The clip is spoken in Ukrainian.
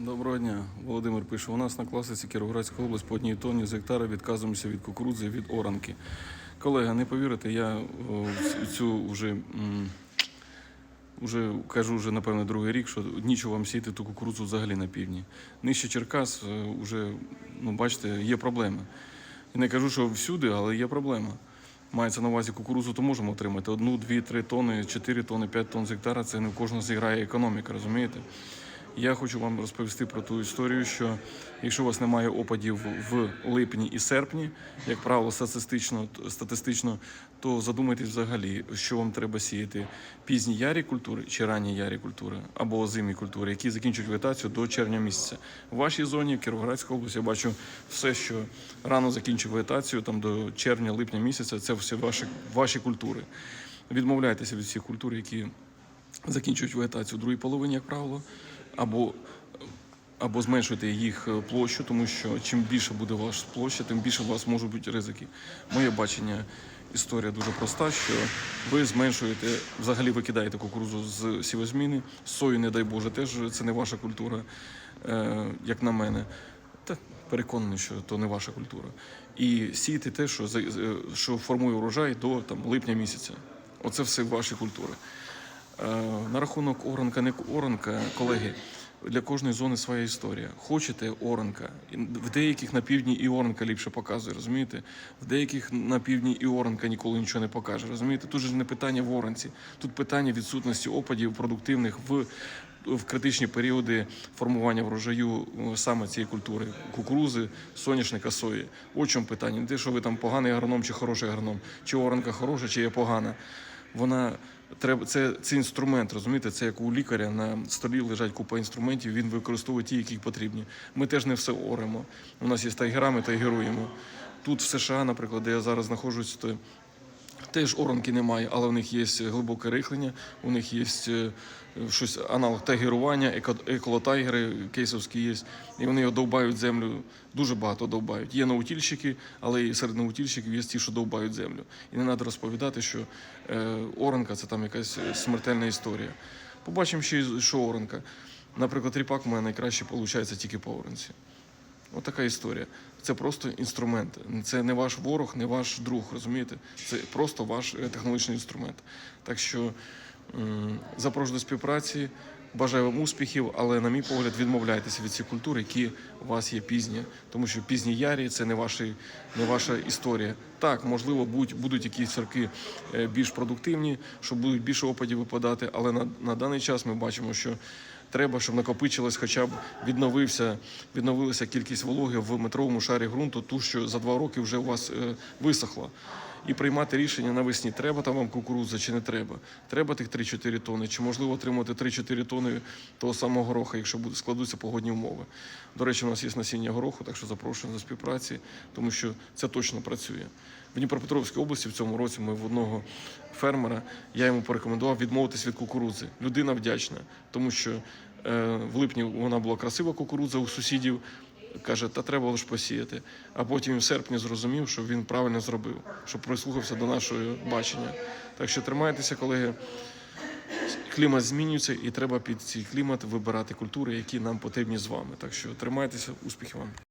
Доброго дня, Володимир пише. У нас на класиці Кіровоградська область по одній тонні з гектара відказуємося від кукурудзи, від оранки. Колега, не повірите, я о, цю вже, вже кажу вже напевно другий рік, що нічого вам сіяти ту кукурудзу взагалі на півдні. Нижче Черкас е, вже, ну бачите, є проблеми. І не кажу, що всюди, але є проблема. Мається на увазі кукурудзу, то можемо отримати одну, дві, три тони, чотири тони, п'ять тонн з гектара. Це не в кожного зіграє економіка, розумієте? Я хочу вам розповісти про ту історію, що якщо у вас немає опадів в липні і серпні, як правило, статистично, статистично, то задумайтесь взагалі, що вам треба сіяти пізні ярі культури чи ранні ярі культури або озимі культури, які закінчують вегетацію до червня місяця. В вашій зоні, в Кіровоградській області, я бачу все, що рано закінчує вегетацію, там до червня-липня місяця, це все ваші, ваші культури. Відмовляйтеся від всіх культур, які закінчують вегетацію в другій половині, як правило, або, або зменшуйте їх е, площу, тому що чим більше буде ваша площа, тим більше у вас можуть бути ризики. Моє бачення, історія дуже проста, що ви зменшуєте, взагалі викидаєте кукурудзу з сівозміни, сою, не дай Боже, теж це не ваша культура, е, як на мене. Та переконаний, що то не ваша культура. І сіяти те, що, е, що формує урожай до там, липня місяця. Оце все ваші культури. Е, На рахунок оранка, не оранка, колеги, для кожної зони своя історія. Хочете оранка. В деяких на півдні і оранка ліпше показує, розумієте? В деяких на півдні і оранка ніколи нічого не покаже. Розумієте? Тут же не питання в оранці, тут питання відсутності опадів продуктивних в. В критичні періоди формування врожаю е, саме цієї культури кукурузи, соняшника, сої. От чому питання. Не те, що ви там поганий агроном чи хороший агроном, чи оранка хороша, чи є погана вона треба це, це інструмент, розумієте? Це як у лікаря на столі лежать купа інструментів. Він використовує ті, які потрібні. Ми теж не все оремо. У нас є тайгерами, тайгеруємо. Тут в США, наприклад, де я зараз знаходжусь, то Теж оранки немає, але у них є глибоке рихлення, у них є е, щось аналог тайгерування, еко- еколотайгери кейсовські є, і вони довбають землю, дуже багато довбають. Є наутільщики, але і серед наутільщиків є ті, що довбають землю. І не треба розповідати, що е, оранка це там якась смертельна історія. Побачимо що оранка. Наприклад, ріпак у мене найкраще виходить тільки по оранці. От така історія. Це просто інструмент. Це не ваш ворог, не ваш друг, розумієте? Це просто ваш е, технологічний інструмент. Так що запрошую до співпраці, бажаю вам успіхів, але, на мій погляд, відмовляйтеся від цих культур, які у вас є пізні, тому що пізні ярі це не, ваші, не ваша історія. Так, можливо, будуть, будуть якісь сорки е, більш продуктивні, що будуть більше опадів випадати, але на, на даний час ми бачимо, що треба, щоб накопичилось, хоча б відновився, відновилася кількість вологи в метровому шарі ґрунту, ту, що за два роки вже у вас е, висохла. І приймати рішення навесні, треба там вам кукурудза чи не треба. Треба тих 3-4 тони, чи можливо отримати 3-4 тони того самого гороха, якщо буде, складуться погодні умови. До речі, у нас є насіння гороху, так що запрошуємо до співпраці, тому що це точно працює. В Дніпропетровській області в цьому році ми в одного фермера, я йому порекомендував відмовитись від кукурудзи. Людина вдячна, тому що е, в липні вона була красива кукурудза у сусідів. Каже, та треба лише посіяти. А потім в серпні зрозумів, що він правильно зробив, що прислухався до нашого бачення. Так що тримайтеся, колеги. Клімат змінюється, і треба під цей клімат вибирати культури, які нам потрібні з вами. Так що тримайтеся, успіхів вам.